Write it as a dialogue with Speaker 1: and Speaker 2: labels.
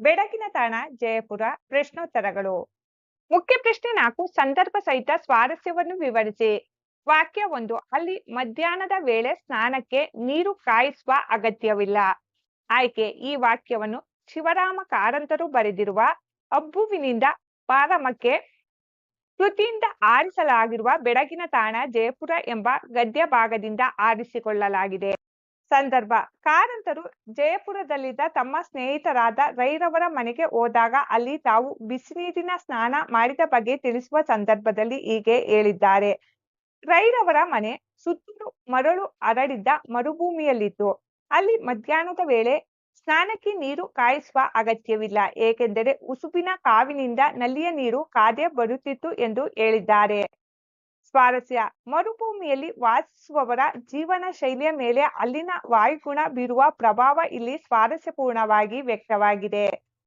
Speaker 1: ಬೆಳಗಿನ ತಾಣ, ಜಯಪುರ, ಪ್ರಶ್ನೋತ್ತರಗಳು. ಮುಖ್ಯ ಪ್ರಶ್ನೆ ನಾಲ್ಕು, ಸಂದರ್ಭ ಸಹಿತ ಸ್ವಾರಸ್ಯವನ್ನು ವಿವರಿಸಿ. ವಾಕ್ಯ ಒಂದು, ಅಲ್ಲಿ ಮಧ್ಯಾಹ್ನದ ವೇಳೆ ಸ್ನಾನಕ್ಕೆ ನೀರು ಕಾಯಿಸುವ ಅಗತ್ಯವಿಲ್ಲ. ಆಯ್ಕೆ, ಈ ವಾಕ್ಯವನ್ನು ಶಿವರಾಮ ಕಾರಂತರು ಬರೆದಿರುವ ಅಬ್ಬುವಿನಿಂದ ಪಾರಮಕ್ಕೆ ಕೃತಿಯಿಂದ ಆರಿಸಲಾಗಿರುವ ಬೆಡಗಿನ ತಾಣ, ಜಯಪುರ ಎಂಬ ಗದ್ಯ ಭಾಗದಿಂದ ಆರಿಸಿಕೊಳ್ಳಲಾಗಿದೆ. ಸಂದರ್ಭ. ಕಾರಂತರು ಜಯಪುರದಲ್ಲಿದ್ದ ತಮ್ಮ ಸ್ನೇಹಿತರಾದ ರೈರವರ ಮನೆಗೆ ಹೋದಾಗ ಅಲ್ಲಿ ತಾವು ಬಿಸಿನೀರಿನ ಸ್ನಾನ ಮಾಡಿದ ಬಗ್ಗೆ ತಿಳಿಸುವ ಸಂದರ್ಭದಲ್ಲಿ ಹೀಗೆ ಹೇಳಿದ್ದಾರೆ. ರೈರವರ ಮನೆ ಸುತ್ತಲೂ ಮರಳು ಹರಡಿದ್ದ ಮರುಭೂಮಿಯಲ್ಲಿತ್ತು. ಅಲ್ಲಿ ಮಧ್ಯಾಹ್ನದ ವೇಳೆ ಸ್ನಾನಕ್ಕೆ ನೀರು ಕಾಯಿಸುವ ಅಗತ್ಯವಿಲ್ಲ, ಏಕೆಂದರೆ ಉಸುಬಿನ ಕಾವಿನಿಂದ ನಲ್ಲಿಯ ನೀರು ಕಾದೆ ಬರುತ್ತಿತ್ತು ಎಂದು ಹೇಳಿದ್ದಾರೆ. ಸ್ವಾರಸ್ಯ. ಮರುಭೂಮಿಯಲ್ಲಿ ವಾಸಿಸುವವರ ಜೀವನ ಶೈಲಿಯ ಮೇಲೆ ಅಲ್ಲಿನ ವಾಯುಗುಣ ಬೀರುವ ಪ್ರಭಾವ ಇಲ್ಲಿ ಸ್ವಾರಸ್ಯಪೂರ್ಣವಾಗಿ ವ್ಯಕ್ತವಾಗಿದೆ.